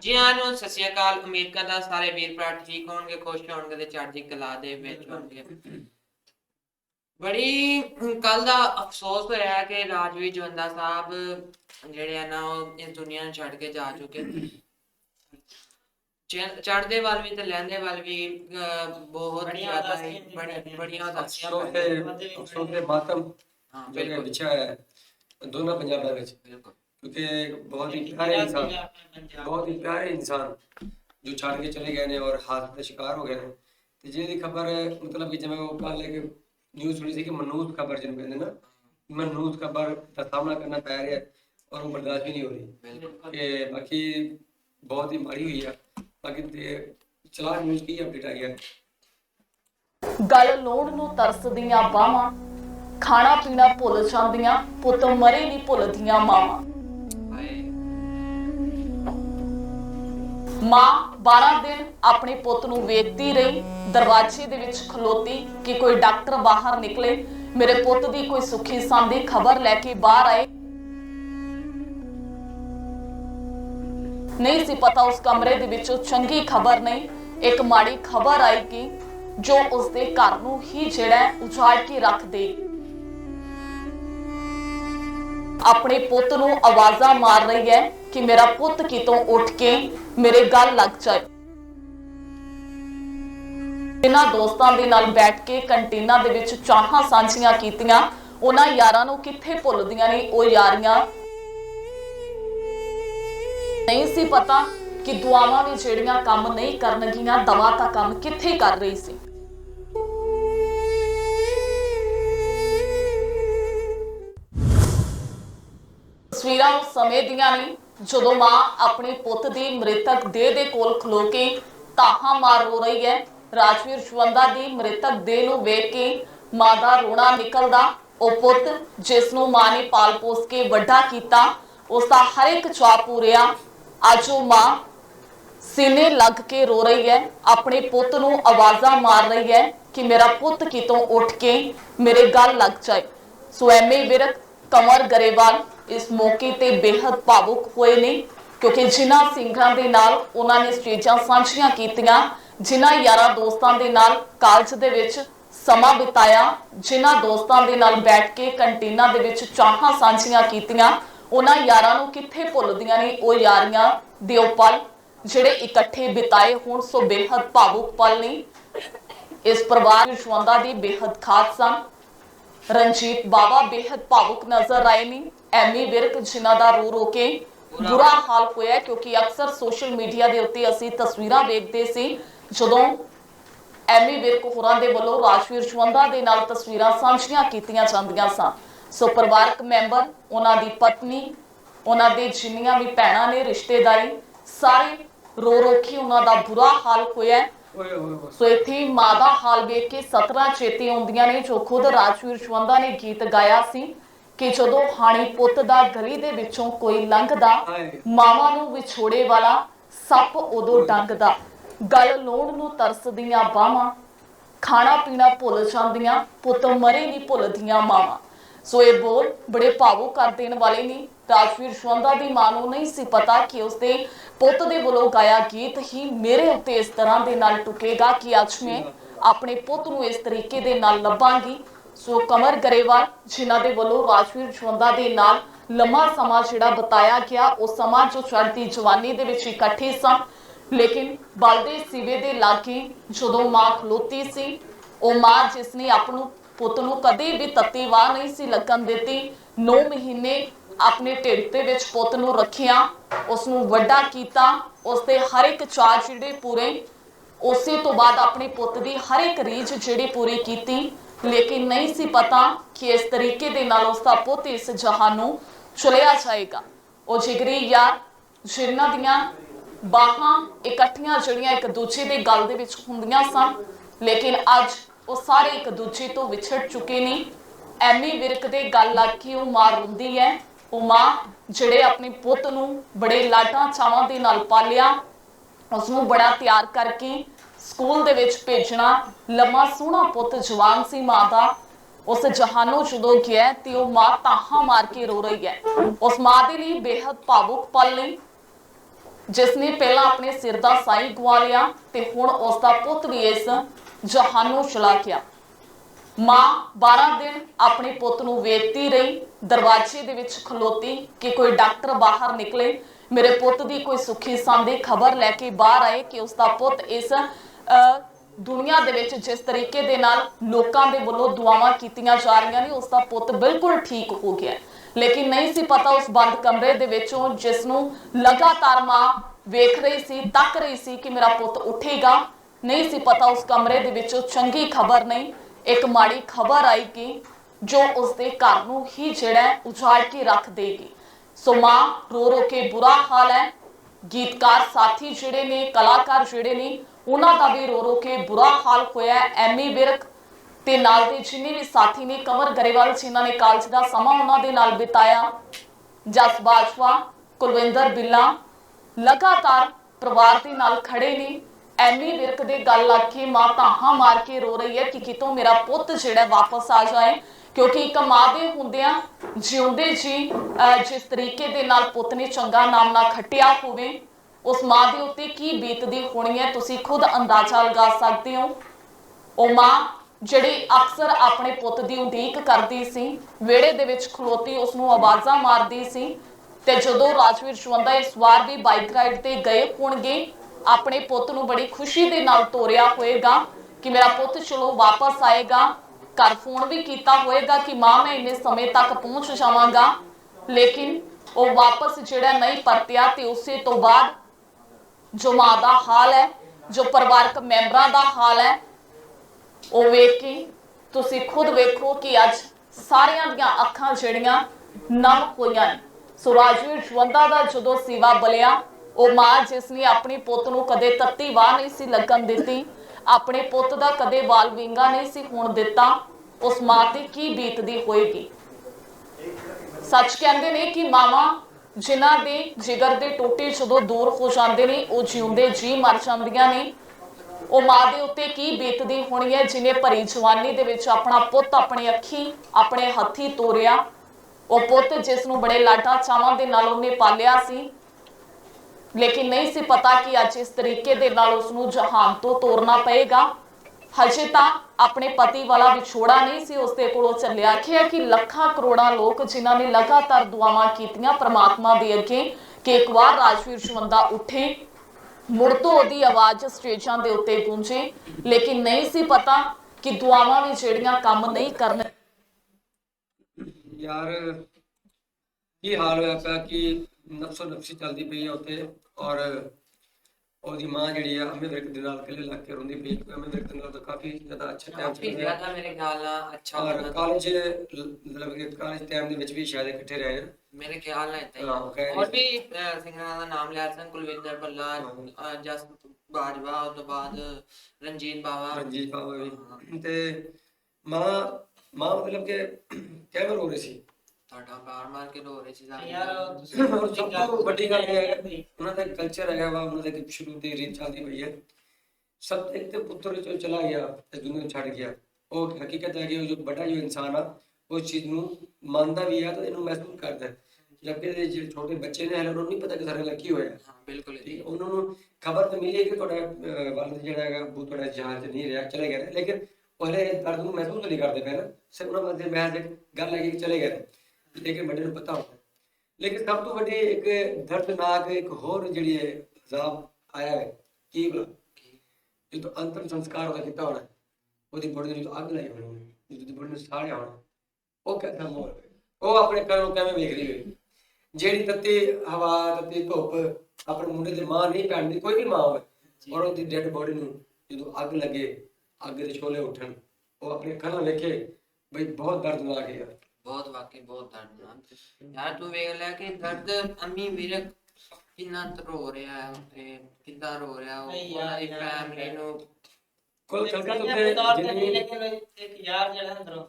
ਜੀ ਆਇਆਂ ਨੂੰ ਸਤਿ ਸ਼੍ਰੀ ਅਕਾਲ ਉਮੀਦ ਕਰਦਾ ਸਾਰੇ ਵੀਰ ਭਰਾ ਠੀਕ ਹੋਣਗੇ ਖੁਸ਼ ਹੋਣਗੇ ਤੇ ਚੜ੍ਹਦੀ ਕਲਾ ਦੇ ਵਿੱਚ ਹੋਣਗੇ। ਬੜੀ ਕੱਲ ਦਾ ਅਫਸੋਸ ਹੋਇਆ ਕਿ ਰਾਜਵੀਰ ਜਵੰਦਾ ਸਾਹਿਬ ਜਿਹੜੇ ਆ ਨਾ ਉਹ ਇਸ ਦੁਨੀਆ ਨੂੰ ਛੱਡ ਕੇ ਜਾ ਚੁੱਕੇ। ਚ- ਚੜ੍ਹਦੇ ਵੱਲ ਵੀ ਤੇ ਲਹਿੰਦੇ ਵੱਲ ਵੀ ਬਹੁਤ ਬੜੀਆਂ ਜ਼ਿਆਦਾ ਹੀ ਬੜੀ- ਬੜੀਆਂ ਉਦਾਸੀਆਂ ਅਫਸੋਸ ਤੇ ਮਾਤਮ ਹਾਂ ਬਿਲਕੁਲ। ਵਿਛਿਆ ਹੈ ਦੋਨਾਂ ਪੰਜਾਬਾਂ ਵਿੱਚ। ਬਿਲਕੁਲ। ਕਿਉਂਕਿ ਬਹੁਤ ਹੀ ਪਿਆਰੇ ਇਨਸਾਨ ਬਹੁਤ ਹੀ ਪਿਆਰੇ ਇਨਸਾਨ ਜੋ ਛੱਡ ਕੇ ਚਲੇ ਗਏ ਨੇ ਔਰ ਹਾਦਸੇ ਦਾ ਸ਼ਿਕਾਰ ਹੋ ਗਏ ਨੇ। ਤੇ ਜਿਹਦੀ ਖਬਰ ਮਤਲਬ ਕਿ ਜਿਵੇਂ ਉਹ ਕੱਲ ਇੱਕ ਨਿਊਜ਼ ਸੁਣੀ ਸੀ ਕਿ ਮਨੂਸ ਖਬਰ ਜਿਹਨੂੰ ਕਹਿੰਦੇ ਨਾ ਮਨੂਸ ਖਬਰ ਦਾ ਸਾਹਮਣਾ ਕਰਨਾ ਪੈ ਰਿਹਾ ਹੈ ਔਰ ਉਹ ਬਰਦਾਸ਼ਤ ਵੀ ਨਹੀਂ ਹੋ ਰਹੀ। ਕਿ ਬਾਕੀ ਬਹੁਤ ਹੀ ਮਾੜੀ ਹੋਈ ਆ। ਬਾਕੀ ਤੇ ਚਲਾ ਨਿਊਜ਼ ਕੀ ਅਪਡੇਟ ਆਈ ਹੈ ਗੱਲ ਲੋੜ ਨੂੰ ਤਰਸਦੀਆਂ ਬਾਵਾਂ ਖਾਣਾ ਪੀਣਾ ਭੁੱਲ ਜਾਂਦੀਆਂ ਪੁੱਤ ਮਰੇ ਨਹੀਂ ਭੁੱਲਦੀਆਂ ਮਾਵਾਂ। ਮਾਂ 12 ਦਿਨ ਆਪਣੇ ਪੁੱਤ ਨੂੰ ਵੇਖਦੀ ਰਹੀ, ਦਰਵਾਜ਼ੇ ਦੇ ਵਿੱਚ ਖਲੋਤੀ ਕਿ ਕੋਈ ਡਾਕਟਰ ਬਾਹਰ ਨਿਕਲੇ। ਮੇਰੇ ਪੁੱਤ ਦੀ ਕੋਈ ਸੁਖੀ ਸਾਂਦੀ ਖਬਰ ਲੈ ਕੇ ਬਾਹਰ ਆਏ। ਨਹੀਂ ਸੀ ਪਤਾ ਉਸ ਕਮਰੇ ਦੇ ਵਿੱਚੋਂ ਚੰਗੀ ਖਬਰ ਨਹੀਂ, ਇੱਕ ਮਾੜੀ ਖਬਰ ਆਈ ਕਿ ਜੋ ਉਸ ਦੇ ਘਰ ਨੂੰ ਹੀ ਜਿਹੜਾ ਉਜਾੜ ਕੇ ਰੱਖ ਦੇ। ਆਪਣੇ ਪੁੱਤ ਨੂੰ ਆਵਾਜ਼ਾਂ ਮਾਰ ਰਹੀ ਹੈ ਕਿ ਮੇਰਾ ਪੁੱਤ ਕਿਤੋਂ ਉੱਠ ਕੇ ਮੇਰੇ ਗੱਲ ਲੱਗ ਜਾਏ। ਇਹਨਾਂ ਦੋਸਤਾਂ ਦੇ ਨਾਲ ਬੈਠ ਕੇ ਕੰਟੀਨਾਂ ਦੇ ਵਿੱਚ ਚਾਹਾਂ ਸਾਂਝੀਆਂ ਕੀਤੀਆਂ। ਉਹਨਾਂ ਯਾਰਾਂ ਨੂੰ ਕਿੱਥੇ ਭੁੱਲਦੀਆਂ ਨੇ ਉਹ ਯਾਰੀਆਂ? ਨਹੀਂ ਸੀ ਪਤਾ ਕਿ ਦੁਆਵਾਂ ਵੀ ਜਿਹੜੀਆਂ ਕੰਮ ਨਹੀਂ ਕਰਨਗੀਆਂ, ਦਵਾ ਤਾਂ ਕੰਮ ਕਿੱਥੇ ਕਰ ਰਹੀ ਸੀ। ਤਸਵੀਰਾਂ ਉਸ ਸਮੇਂ ਦੀਆਂ ਨੇ। ਜਦੋਂ ਮਾਂ ਆਪਣੇ ਪੁੱਤ ਦੀ ਮ੍ਰਿਤਕ ਦੇਹ ਦੇ ਕੋਲ ਖਲੋ ਕੇ ਤਾਹਾਂ ਮਾਰ ਰੋ ਰਹੀ ਹੈ, ਰਾਜਵੀਰ ਸ਼ਵੰਦਾ ਦੀ ਮ੍ਰਿਤਕ ਦੇਹ ਨੂੰ ਵੇਖ ਕੇ ਮਾਂ ਦਾ ਰੋਣਾ ਨਿਕਲਦਾ। ਉਹ ਪੁੱਤ ਜਿਸ ਨੂੰ ਮਾਂ ਨੇ ਪਾਲ ਪੋਸ ਕੇ ਵੱਡਾ ਕੀਤਾ, ਉਸ ਦਾ ਹਰ ਇੱਕ ਚਾਅ ਪੂਰਿਆ। ਅੱਜ ਉਹ ਮਾਂ ਸੀਨੇ ਲੱਗ ਕੇ ਰੋ ਰਹੀ ਹੈ, ਆਪਣੇ ਪੁੱਤ ਨੂੰ ਆਵਾਜ਼ਾਂ ਮਾਰ ਰਹੀ ਹੈ ਕਿ ਮੇਰਾ ਪੁੱਤ ਕਿਤੋਂ ਉੱਠ ਕੇ ਮੇਰੇ ਗੱਲ ਲੱਗ ਜਾਏ। ਸੋ ਐਮਏ ਵਿਰਕ, ਕਮਰ ਗਰੇਵਾਲ ਇਸ ਮੌਕੇ ਤੇ ਬੇहद ਭਾਵੁਕ ਹੋਏ ਨੇ, ਕਿਉਂਕਿ ਜਿਨ੍ਹਾਂ ਸਿੰਘਾਂ ਦੇ ਨਾਲ ਉਹਨਾਂ ਨੇ ਸਟੇਜਾਂ ਸਾਂਝੀਆਂ ਕੀਤੀਆਂ, ਜਿਨ੍ਹਾਂ ਯਾਰਾਂ ਦੋਸਤਾਂ ਦੇ ਨਾਲ ਕਾਲਜ ਦੇ ਵਿੱਚ ਸਮਾਂ ਬਿਤਾਇਆ, ਜਿਨ੍ਹਾਂ ਦੋਸਤਾਂ ਦੇ ਨਾਲ ਬੈਠ ਕੇ ਕੰਟੀਨਾਂ ਦੇ ਵਿੱਚ ਚਾਹਾਂ ਸਾਂਝੀਆਂ ਕੀਤੀਆਂ, ਉਹਨਾਂ ਯਾਰਾਂ ਨੂੰ ਕਿੱਥੇ ਭੁੱਲਦੀਆਂ ਨੇ ਉਹ ਯਾਰੀਆਂ ਦੇ ਉਹ ਪਲ, ਜਿਹੜੇ ਇਕੱਠੇ ਬਿਤਾਏ ਹੋਣ ਸੋ ਬੇहद ਭਾਵੁਕ ਪਲ ਨੇ। ਇਸ ਪਰਿਵਾਰ ਵਿਸ਼ਵੰਦਾ ਦੀ ਬੇहद ਖਾਸ ਸਨ। ਰਣਜੀਤ ਬਾਵਾ ਬੇहद ਭਾਵੁਕ ਨਜ਼ਰ ਆਏ ਨੇ। ਐਮੀ ਵਿਰਕ ਜਿਨ੍ਹਾਂ ਦਾ ਰੋ ਰੋ ਕੇ ਬੁਰਾ ਹਾਲ ਹੋਇਆ ਕਿਉਂਕਿ ਅਕਸਰ ਸੋਸ਼ਲ ਮੀਡੀਆ ਦੇ ਉੱਤੇ ਅਸੀਂ ਤਸਵੀਰਾਂ ਵੇਖਦੇ ਸੀ ਜਦੋਂ ਐਮੀ ਵਿਰਕ ਹੋਰਾਂ ਦੇ ਵੱਲੋਂ ਰਾਜਵੀਰ ਸ਼ਵੰਦਾ ਦੇ ਨਾਲ ਤਸਵੀਰਾਂ ਸਾਂਝੀਆਂ ਕੀਤੀਆਂ ਜਾਂਦੀਆਂ ਸਨ ਸੋ ਪਰਿਵਾਰਕ ਮੈਂਬਰ ਉਹਨਾਂ ਦੀ ਪਤਨੀ ਉਹਨਾਂ ਦੇ ਜਿੰਨੀਆਂ ਵੀ ਭੈਣਾਂ ਨੇ ਰਿਸ਼ਤੇਦਾਰੀ ਸਾਰੇ ਰੋ ਰੋ ਕੇ ਉਹਨਾਂ ਦਾ ਬੁਰਾ ਹਾਲ ਹੋਇਆ ਸੋ ਇੱਥੇ ਮਾਂ ਦਾ ਹਾਲ ਵੇਖ ਕੇ ਸਤਰਾਂ ਚੇਤੇ ਆਉਂਦੀਆਂ ਨੇ ਜੋ ਖੁਦ ਰਾਜਵੀਰ ਸ਼ਵੰਦਾ ਨੇ ਗੀਤ ਗਾਇਆ ਸੀ। ਕਿ ਜਦੋਂ ਹਾਣੀ ਪੁੱਤ ਦਾ ਗਲੀ ਦੇ ਵਿੱਚੋਂ ਕੋਈ ਲੰਘਦਾ, ਮਾਵਾਂ ਨੂੰ ਵਿਛੋੜੇ ਵਾਲਾ ਸੱਪ ਉਦੋਂ ਡੰਗਦਾ। ਗਲ ਲੋੜ ਨੂੰ ਤਰਸਦੀਆਂ ਬਾਹਾਂ ਖਾਣਾ ਪੀਣਾ ਭੁੱਲ ਜਾਂਦੀਆਂ, ਪੁੱਤ ਮਰੇ ਨਹੀਂ ਭੁੱਲਦੀਆਂ ਮਾਵਾਂ। ਸੋ ਇਹ ਬੋਲ ਬੜੇ ਭਾਵੁਕ ਕਰ ਦੇਣ ਵਾਲੇ ਨੇ। ਰਾਜਵੀਰ ਸ਼ਵੰਦਾ ਦੀ ਮਾਂ ਨੂੰ ਨਹੀਂ ਸੀ ਪਤਾ ਕਿ ਉਸਦੇ ਪੁੱਤ ਦੇ ਵੱਲੋਂ ਗਾਇਆ ਗੀਤ ਹੀ ਮੇਰੇ ਉੱਤੇ ਇਸ ਤਰ੍ਹਾਂ ਦੇ ਨਾਲ ਟੁਕੇਗਾ ਕਿ ਅੱਜ ਮੈਂ ਆਪਣੇ ਪੁੱਤ ਨੂੰ ਇਸ ਤਰੀਕੇ ਦੇ ਨਾਲ ਲੱਭਾਂਗੀ। ਸੋ ਕਮਰ ਗਰੇਵਾਲ, ਜਿਨ੍ਹਾਂ ਦੇ ਵੱਲੋਂ ਰਾਜਵੀਰ ਸ਼ਵੰਦਾ ਦੇ ਨਾਲ ਲੰਮਾ ਸਮਾਂ ਜਿਹੜਾ ਬਤਾਇਆ ਗਿਆ ਉਹ ਸਮਾਂ ਜੋ ਚੜ੍ਹਦੀ ਜਵਾਨੀ ਦੇ ਵਿੱਚ ਇਕੱਠੇ ਸਨ। ਲੇਕਿਨ ਬਲਦੇ ਸਿਵੇ ਦੇ ਲਾਗੇ ਜਦੋਂ ਮਾਂ ਖਲੋਤੀ ਸੀ, ਉਹ ਮਾਂ ਜਿਸ ਨੇ ਆਪਣੂ ਪੁੱਤ ਨੂੰ ਕਦੇ ਵੀ ਤੱਤੀ ਵਾਹ ਨਹੀਂ ਸੀ ਲੱਗਣ ਦਿੱਤੀ 9 ਮਹੀਨੇ ਆਪਣੇ ਢਿੱਡ ਦੇ ਵਿੱਚ ਪੁੱਤ ਨੂੰ ਰੱਖਿਆ ਉਸ ਨੂੰ ਵੱਡਾ ਕੀਤਾ ਉਸ ਦੇ ਹਰ ਇੱਕ ਚਾਰ ਜਿਹੜੇ ਪੂਰੇ, ਉਸੇ ਤੋਂ ਬਾਅਦ ਆਪਣੇ ਪੁੱਤ ਦੀ ਹਰ ਇੱਕ ਰੀਝ ਜਿਹੜੀ ਪੂਰੀ ਕੀਤੀ। ਲੇਕਿਨ ਨਹੀਂ ਸੀ ਪਤਾ ਕਿ ਇਸ ਤਰੀਕੇ ਦੇ ਨਾਲ ਉਸ ਦਾ ਪੁੱਤ ਇਸ ਜਹਾਨ ਨੂੰ ਚਲਿਆ ਜਾਏਗਾ। ਉਹ ਜਿਗਰੀ ਯਾਰ ਜਿਨ੍ਹਾਂ ਦੀਆਂ ਬਾਹਾਂ ਇਕੱਠੀਆਂ ਜਿਹੜੀਆਂ ਇੱਕ ਦੂਜੇ ਦੇ ਗਲ ਦੇ ਵਿੱਚ ਹੁੰਦੀਆਂ ਸਨ, ਲੇਕਿਨ ਅੱਜ ਉਹ ਸਾਰੇ ਇੱਕ ਦੂਜੇ ਤੋਂ ਵਿਛੜ ਚੁੱਕੇ ਨੇ। ਐਮੀ ਵਿਰਕ ਦੇ ਗੱਲ ਲੱਗ ਕੇ ਉਹ ਮਾਂ ਰੋਂਦੀ ਹੈ। ਉਹ ਮਾਂ ਜਿਹੜੇ ਆਪਣੇ ਪੁੱਤ ਨੂੰ ਬੜੇ ਲਾਟਾਂ ਚਾਵਾਂ ਦੇ ਨਾਲ ਪਾਲਿਆ ਉਸ ਨੂੰ ਬੜਾ ਤਿਆਰ ਕਰਕੇ ਸਕੂਲ ਦੇ ਵਿੱਚ ਭੇਜਣਾ, ਲੰਮਾ ਸੋਹਣਾ ਪੁੱਤ ਜਵਾਨ ਸੀ ਮਾਂ ਦਾ। ਉਸ ਜਹਾਨੋਂ ਜਦੋਂ ਗਿਆ ਤੇ ਉਹ ਮਾਂ ਤਾਹਾਂ ਮਾਰ ਕੇ ਰੋ ਰਹੀ ਹੈ। ਉਸ ਮਾਂ ਦੇ ਲਈ ਬੇहद ਭਾਵੁਕ ਪਲ ਨੇ। ਜਿਸ ਨੇ ਪਹਿਲਾਂ ਆਪਣੇ ਸਿਰ ਦਾ ਸਾਈ ਗਵਾ ਲਿਆ ਤੇ ਹੁਣ ਉਸ ਦਾ ਪੁੱਤ ਵੀ ਇਸ ਜਹਾਨੋਂ ਚਲਾ ਗਿਆ। ਮਾਂ 12 ਦਿਨ ਆਪਣੇ ਪੁੱਤ ਨੂੰ ਵੇਖਦੀ ਰਹੀ, ਦਰਵਾਜ਼ੇ ਦੇ ਵਿੱਚ ਖਲੋਤੀ ਕਿ ਕੋਈ ਡਾਕਟਰ ਬਾਹਰ ਨਿਕਲੇ। ਮੇਰੇ ਪੁੱਤ ਦੀ ਕੋਈ ਸੁੱਖੀ ਸਾਂਦੀ ਖਬਰ ਲੈ ਕੇ ਬਾਹਰ ਆਏ ਕਿ ਉਸ ਦਾ ਪੁੱਤ ਇਸ ਦੁਨੀਆ ਦੇ ਵਿੱਚ ਜਿਸ ਤਰੀਕੇ ਦੇ ਨਾਲ ਲੋਕਾਂ ਦੇ ਵੱਲੋਂ ਦੁਆਵਾਂ ਕੀਤੀਆਂ ਜਾ ਰਹੀਆਂ ਨੇ ਉਸ ਦਾ ਪੁੱਤ ਬਿਲਕੁਲ ਠੀਕ ਹੋ ਗਿਆ ਲੇਕਿਨ ਨਹੀਂ ਸੀ ਪਤਾ ਉਸ ਬੰਦ ਕਮਰੇ ਦੇ ਵਿੱਚੋਂ ਜਿਸ ਨੂੰ ਲਗਾਤਾਰ ਮਾਂ ਵੇਖ ਰਹੀ ਸੀ, ਤੱਕ ਰਹੀ ਸੀ ਕਿ ਮੇਰਾ ਪੁੱਤ ਉੱਠੇਗਾ। ਨਹੀਂ ਸੀ ਪਤਾ ਉਸ ਕਮਰੇ ਦੇ ਵਿੱਚੋਂ ਚੰਗੀ ਖਬਰ ਨਹੀਂ, ਇੱਕ ਮਾੜੀ ਖਬਰ ਆਈ ਕਿ ਜੋ ਉਸ ਦੇ ਘਰ ਨੂੰ ਹੀ ਜਿਹੜਾ ਹੈ ਉਜਾੜ ਕੇ ਰੱਖ ਦੇਗੀ। ਸੋ ਮਾਂ ਰੋ ਰੋ ਕੇ ਬੁਰਾ ਹਾਲ ਹੈ। ਗੀਤਕਾਰ ਸਾਥੀ ਜਿਹੜੇ ਨੇ, ਕਲਾਕਾਰ ਜਿਹੜੇ ਨੇ ਉਹਨਾਂ ਦਾ ਵੀ ਰੋ ਰੋ ਕੇ ਬੁਰਾ ਹਾਲ ਹੋਇਆ ਐਮੀ ਵਿਰਕ ਤੇ ਨਾਲ ਦੇ ਜਿੰਨੇ ਵੀ ਸਾਥੀ ਨੇ ਕਮਰ ਗਰੇਵਾਲ ਜਿਨ੍ਹਾਂ ਨੇ ਕਾਲਜ ਦਾ ਸਮਾਂ ਉਹਨਾਂ ਦੇ ਨਾਲ ਬਿਤਾਇਆ ਜਸ ਬਾਜਵਾ ਕੁਲਵਿੰਦਰ ਬਿੱਲਾ ਲਗਾਤਾਰ ਪਰਿਵਾਰ ਦੇ ਨਾਲ ਖੜੇ ਨੇ। ਐਮੀ ਵਿਰਕ ਦੇ ਗੱਲ ਲੱਗ ਕੇ ਮਾਂ ਤਾਹਾਂ ਮਾਰ ਕੇ ਰੋ ਰਹੀ ਹੈ ਕਿ ਕਿਤੋਂ ਮੇਰਾ ਪੁੱਤ ਜਿਹੜਾ ਵਾਪਸ ਆ ਜਾਏ ਕਿਉਂਕਿ ਇੱਕ ਮਾਂ ਦੇ ਹੁੰਦਿਆਂ ਜਿਉਂਦੇ ਜੀ ਅਹ, ਜਿਸ ਤਰੀਕੇ ਦੇ ਨਾਲ ਪੁੱਤ ਨੇ ਚੰਗਾ ਨਾਮ ਨਾ ਖੱਟਿਆ ਹੋਵੇ ਉਸ ਮਾਂ ਦੇ ਉੱਤੇ ਕੀ ਬੀਤਦੀ ਹੋਣੀ ਹੈ, ਤੁਸੀਂ ਖੁਦ ਅੰਦਾਜ਼ਾ ਲਗਾ ਸਕਦੇ ਹੋ? ਉਹ ਮਾਂ ਜਿਹੜੀ ਅਕਸਰ ਆਪਣੇ ਪੁੱਤ ਦੀ ਉਡੀਕ ਕਰਦੀ ਸੀ, ਵਿਹੜੇ ਦੇ ਵਿੱਚ ਖਲੋਤੀ ਉਸ ਨੂੰ ਆਵਾਜ਼ਾਂ ਮਾਰਦੀ ਸੀ ਤੇ ਜਦੋਂ ਰਾਜਵੀਰ ਜਵੰਦਾ ਇਸ ਵਾਰ ਵੀ ਬਾਈਕ ਰਾਈਡ ਤੇ ਗਏ ਹੋਣਗੇ, ਆਪਣੇ ਪੁੱਤ ਨੂੰ ਬੜੀ ਖੁਸ਼ੀ ਦੇ ਨਾਲ ਤੋਰਿਆ ਹੋਏਗਾ ਕਿ ਮੇਰਾ ਪੁੱਤ ਚਲੋ ਵਾਪਸ ਆਏਗਾ, ਘਰ ਫੋਨ ਵੀ ਕੀਤਾ ਹੋਏਗਾ ਕਿ ਮਾਂ, ਮੈਂ ਇੰਨੇ ਸਮੇਂ ਤੱਕ ਪਹੁੰਚ ਜਾਵਾਂਗਾ, ਲੇਕਿਨ ਉਹ ਵਾਪਸ ਜਿਹੜਾ ਨਹੀਂ ਪਰਤਿਆ ਤੇ ਉਸੇ ਤੋਂ ਬਾਅਦ ਜੋ ਮਾਂ ਦਾ ਹਾਲ ਹੈ, ਜੋ ਪਰਿਵਾਰਕ ਮੈਂਬਰਾਂ ਦਾ ਹਾਲ ਹੈ, ਉਹ ਵੇਖ ਕੇ ਤੁਸੀਂ ਖੁਦ ਵੇਖੋ ਕਿ ਅੱਜ ਸਾਰਿਆਂ ਦੀਆਂ ਅੱਖਾਂ ਜਿਹੜੀਆਂ ਨਮ ਹੋਈਆਂ ਨੇ। ਸੋ ਰਾਜਵੀਰ ਜਵੰਦਾ ਦਾ ਜਦੋਂ ਸਿਵਾ ਬਲਿਆ, ਉਹ ਮਾਂ ਜਿਸ ਨੇ ਆਪਣੀ ਪੁੱਤ ਨੂੰ ਕਦੇ ਤੱਤੀ ਵਾਹ ਨਹੀਂ ਸੀ ਲੱਗਣ ਦਿੱਤੀ, ਆਪਣੇ ਪੁੱਤ ਦਾ ਕਦੇ ਵਾਲ ਵਿੰਗਾ ਨਹੀਂ ਸੀ ਹੋਣ ਦਿੱਤਾ, ਉਸ ਮਾਂ ਤੇ ਕੀ ਬੀਤਦੀ ਹੋਏਗੀ? ਸੱਚ ਕਹਿੰਦੇ ਨੇ ਕਿ ਮਾਵਾਂ ਜਿਨ੍ਹਾਂ ਦੇ ਜਿਗਰ ਦੇ ਟੋਟੇ ਜਦੋਂ ਦੂਰ ਹੋ ਜਾਂਦੇ ਨੇ, ਉਹ ਜਿਉਂਦੇ ਜੀ ਮਰ ਜਾਂਦੀਆਂ ਨੇ। ਉਹ ਮਾਂ ਦੇ ਉੱਤੇ ਕੀ ਬੀਤਦੀ ਹੋਣੀ ਹੈ, ਜਿਨੇ ਭਰੀ ਜਵਾਨੀ ਦੇ ਵਿੱਚ ਆਪਣਾ ਪੁੱਤ ਆਪਣੀ ਅੱਖੀ, ਆਪਣੇ ਹੱਥੀ ਤੋਰਿਆ। ਉਹ ਪੁੱਤ ਜਿਸ ਨੂੰ ਬੜੇ ਲਾਡਾਂ ਚਾਵਾਂ ਦੇ ਨਾਲ ਉਹਨੇ ਪਾਲਿਆ ਸੀ। ਲੇਕਿਨ ਨਹੀਂ ਸੀ ਪਤਾ ਕਿ ਅੱਜ ਇਸ ਤਰੀਕੇ ਦੇ ਨਾਲ ਉਸ ਨੂੰ ਜਹਾਨ ਤੋਂ ਤੋਰਨਾ ਪਏਗਾ। ਹਜੇ ਤਾਂ ਆਪਣੇ ਪਤੀ ਵਾਲਾ ਵਿਛੋੜਾ ਨਹੀਂ ਸੀ ਉਸ ਕੋਲੋਂ ਚੱਲਿਆ। ਆਖਿਆ ਕਿ ਲੱਖਾਂ ਕਰੋੜਾਂ ਲੋਕ ਜਿਨ੍ਹਾਂ ਨੇ ਲਗਾਤਾਰ ਦੁਆਵਾਂ ਕੀਤੀਆਂ ਪ੍ਰਮਾਤਮਾ ਦੇ ਅੱਗੇ, ਕਿ ਇੱਕ ਵਾਰ ਰਾਜਵੀਰ ਜਵੰਦਾ ਉੱਠੇ, ਮੁੜ ਤੋਂ ਉਹਦੀ ਆਵਾਜ਼ ਸਟੇਜਾਂ ਦੇ ਉੱਤੇ ਗੂੰਜੇ। ਲੇਕਿਨ ਨਹੀਂ ਸੀ ਪਤਾ ਕਿ ਦੁਆਵਾਂ ਵੀ ਜਿਹੜੀਆਂ ਕੰਮ ਨਹੀਂ ਕਰਨ ਯਾਰ, ਕੀ ਹਾਲ ਹੋਇਆ ਪਿਆ? ਕਿ ਨਫਸੋ ਨਫਸੀ ਚੱਲਦੀ ਪਈ ਹੈ ਉੱਥੇ? ਔਰ ਉਹਦੀ ਮਾਂ ਜਿਹੜੀ ਆ ਅਮੇ ਵਿਰਕ ਦੇ ਨਾਲ ਇਕੱਲੇ ਲੱਗ ਕੇ ਰੋਂਦੀ ਪਈ। ਕਿਉਂਕਿ ਅਮੇ ਵਿਰਕ ਦੇ ਨਾਲ ਤਾਂ ਕਾਫੀ ਜ਼ਿਆਦਾ ਅੱਛਾ ਟਾਈਮ ਰਿਹਾ ਜ਼ਿਆਦਾ ਮੇਰੇ ਨਾਲ ਅੱਛਾ ਔਰ। ਕਾਲਜ ਮਤਲਬ ਕਿ ਕਾਲਜ ਟਾਈਮ ਦੇ ਵਿੱਚ ਵੀ ਸ਼ਾਇਦ ਇਕੱਠੇ ਰਹੇ ਆ। ਮੇਰੇ ਖਿਆਲ ਨਾਲ ਏਦਾਂ ਹੀ ਹਾਂ, ਰਹੇ ਵੀ ਸਿੰਗਰਾਂ ਦਾ ਨਾਮ ਲਿਆ ਸੀ ਕੁਲਵਿੰਦਰ ਬੱਲਾ ਜਸ ਬਾਜਵਾ ਉਸ ਤੋਂ ਬਾਅਦ ਰਣਜੀਤ ਬਾਵਾ। ਰਣਜੀਤ ਬਾਵਾ ਵੀ। ਤੇ ਮਾਂ ਮਾਂ ਮਤਲਬ ਕਿ ਕਿਵੇਂ ਰੋ ਰਹੀ ਸੀ? ਤੁਹਾਡਾ ਬਾਰ ਮਾਰ ਕੇ ਰੋ ਰਹੇ ਸੀ ਸਾਰੇ ਯਾਰ ਲੋਕ। ਤੁਸੀਂ ਔਰ ਸਭ ਤੋਂ ਵੱਡੀ ਗੱਲ ਇਹ ਹੈ ਉਹਨਾਂ ਦਾ ਕਲਚਰ ਹੈਗਾ ਵਾ ਉਹਨਾਂ ਦਾ ਇੱਕ ਸ਼ੁਰੂ ਦੀ ਰੀਤ ਚੱਲਦੀ ਪਈ ਹੈ। ਸਭ ਇੱਕ ਤੇ ਪੁੱਤਰ ਜੋ ਚਲਾ ਗਿਆ ਇਸ ਦੁਨੀਆ ਨੂੰ ਛੱਡ ਗਿਆ। ਉਹ ਹਕੀਕਤ ਹੈ ਕਿ ਉਹ ਜੋ ਵੱਡਾ ਜੋ ਇਨਸਾਨ ਆ ਉਸ ਚੀਜ਼ ਨੂੰ ਮੰਨਦਾ ਵੀ ਹੈ ਤਾਂ ਇਹਨੂੰ ਮਹਿਸੂਸ ਕਰਦਾ। ਹੈ ਜਦਕਿ ਇਹਦੇ ਜਿਹੜੇ ਛੋਟੇ ਬੱਚੇ ਨੇ ਹਲੇ ਉਹਨਾਂ ਨੂੰ ਨਹੀਂ ਪਤਾ ਕਿ ਸਾਡੇ ਨਾਲ ਕੀ ਹੋਇਆ। ਹਾਂ ਬਿਲਕੁਲ ਠੀਕ ਹੈ, ਉਹਨਾਂ ਨੂੰ ਖਬਰ ਤਾਂ ਮਿਲੀ ਕਿ ਤੁਹਾਡਾ ਅਹ, ਵਾਲਦ ਜਿਹੜਾ ਹੈਗਾ ਉਹ ਤੁਹਾਡਾ ਜਹਾਜ਼ 'ਚ ਨਹੀਂ ਰਿਹਾ ਚਲੇ ਗਏ ਲੇਕਿਨ ਉਹ ਹਲੇ ਦਰਦ ਨੂੰ ਮਹਿਸੂਸ ਨਹੀਂ ਕਰਦੇ ਪਏ ਨਾ। ਸਿਰਫ ਉਹਨਾਂ ਵਾਸਤੇ ਮਹਿਜ਼ ਗੱਲ ਹੈ ਕਿ ਚਲੇ ਗਏ ਲੇਕਿਨ ਵੱਡੇ ਨੂੰ ਪਤਾ ਹੁੰਦਾ। ਲੇਕਿਨ ਸਭ ਤੋਂ ਵੱਡੀ ਇੱਕ ਦਰਦਨਾਕ ਇੱਕ ਹੋਰ ਜਿਹੜੀ ਹੈ ਅਜ਼ਾਬ ਆਇਆ ਹੈ ਕੀ ਬਲਾ? ਜਦੋਂ ਅੰਤਮ ਸੰਸਕਾਰ ਉਹਦਾ ਕੀਤਾ ਹੋਣਾ ਉਹਦੀ ਬੋਡੀ ਨੂੰ ਅੱਗ ਲਾਈ ਹੋਣੀ ਜਦੋਂ ਬੋਡੀ ਨੂੰ ਸਾੜਿਆ ਹੋਣਾ ਉਹ ਕਹਿੰਦਾ ਮੋਰ ਉਹ ਆਪਣੇ ਘਰ ਨੂੰ ਕਿਵੇਂ ਵੇਖ ਰਹੀ ਹੋਈ ਜਿਹੜੀ ਤੱਤੀ ਹਵਾ ਤੱਤੀ ਧੁੱਪ ਆਪਣੇ ਮੁੰਡੇ ਦੇ ਮਾਂ ਨਹੀਂ ਪੈਂਦੀ ਕੋਈ ਵੀ ਮਾਂ ਹੋਵੇ ਔਰ ਉਹਦੀ ਡੈਡ ਬੋਡੀ ਨੂੰ ਜਦੋਂ ਅੱਗ ਲੱਗੇ ਅੱਗ ਦੇ ਛੋਲੇ ਉੱਠਣ ਉਹ ਆਪਣੇ ਅੱਖਾਂ ਨਾਲ ਵੇਖੇ ਬਈ ਬਹੁਤ ਦਰਦਨਾਕ ਹੈ ਬਹੁਤ ਵਾਕਈ ਬਹੁਤ ਦਰਦਨਾਕ ਯਾਰ ਤੂੰ ਵੇਖ ਲੈ ਕਿ ਦਰਦ ਅੰਮੀ ਵੀਰਕ ਕਿੰਨਾ ਰੋ ਰਿਹਾ ਹੈ ਤੇ ਕਿੱਦਾਂ ਰੋ ਰਿਹਾ ਉਹ ਨਹੀਂ ਉਹਨਾਂ ਦੀ ਯਾਰ, ਫੈਮਿਲੀ ਨੂੰ। ਕੁੱਲ ਕਲਕੱਤਾ ਆਪਣੇ ਤੌਰ ਤੇ ਉੱਤੇ ਨਹੀਂ ਜਿੰਨੀ ਲੇਕਿਨ ਇੱਕ ਯਾਰ ਜਿਹੜਾ ਅੰਦਰੋਂ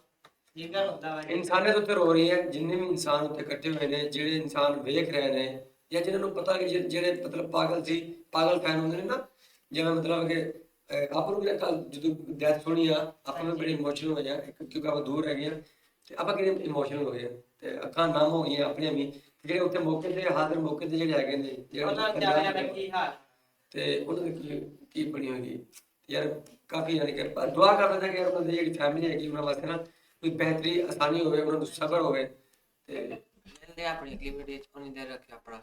ਜਿਗਰ ਹੁੰਦਾ ਵਾ। ਇਨਸਾਨੀਅਤ ਉੱਤੇ ਰੋ ਰਹੀ ਹੈ ਜਿੰਨੇ ਵੀ ਇਨਸਾਨ ਉੱਤੇ ਇਕੱਠੇ ਹੋਏ ਨੇ ਜਿਹੜੇ ਇਨਸਾਨ ਵੇਖ ਰਹੇ ਨੇ ਜਾਂ ਜਿਨ੍ਹਾਂ ਨੂੰ ਪਤਾ ਕਿ ਜਿਹੜੇ ਜਿਹੜੇ ਮਤਲਬ ਪਾਗਲ ਸੀ ਪਾਗਲ ਫੈਨ ਹੁੰਦੇ ਨੇ ਨਾ ਜਿਵੇਂ ਮਤਲਬ ਕਿ ਅਹ, ਆਪਾਂ ਨੂੰ ਵੀ ਕੱਲ ਜਦੋਂ ਡੈਥ ਸੁਣੀ ਆ ਆਪਾਂ ਵੀ ਬੜੇ ਇਮੋਸ਼ਨਲ ਹੋ ਗਿਆ ਕਿਉਂਕਿ ਆਪਾਂ ਦੂਰ ਰਹਿ ਗਏ ਹਾਂ, ਤੇ ਆਪਾਂ ਕਿੰਨੇ ਇਮੋਸ਼ਨਲ ਹੋ ਗਏ ਹਾਂ। ਤੇ ਅੱਖਾਂ ਨਮ ਹੋ ਗਈਆਂ ਆਪਣੀਆਂ ਵੀ। ਜਿਹੜੇ ਉੱਥੇ ਮੌਕੇ ਤੇ ਹਾਜ਼ਰ ਮੌਕੇ ਤੇ ਜਿਹੜੇ ਹੈਗੇ ਨੇ ਉਹਨਾਂ ਜਿਹੜਾ ਵਿਚਾਰਿਆਂ ਦਾ ਕੀ ਹਾਲ। ਤੇ ਉਹਨਾਂ ਦੀ ਕੀ ਕੀ ਬਣੀ ਹੋਈ ਯਾਰ ਕਾਫੀ ਯਾਨੀ ਕਿ ਦੁਆ ਕਰਦਾ ਹਾਂ ਕਿ ਯਾਰ ਉਹਨਾਂ ਦੀ ਜਿਹੜੀ ਫੈਮਿਲੀ ਹੈਗੀ ਉਹਨਾਂ ਵਾਸਤੇ ਨਾ ਕੋਈ ਬਿਹਤਰੀ ਆਸਾਨੀ ਹੋਵੇ ਉਹਨਾਂ ਨੂੰ ਸਬਰ ਹੋਵੇ। ਤੇ ਆ ਆਪਣੀ ਅਗਲੀ ਵੀਡੀਓ ਚ ਦੇਰ ਰੱਖਿਆ ਆਪਣਾ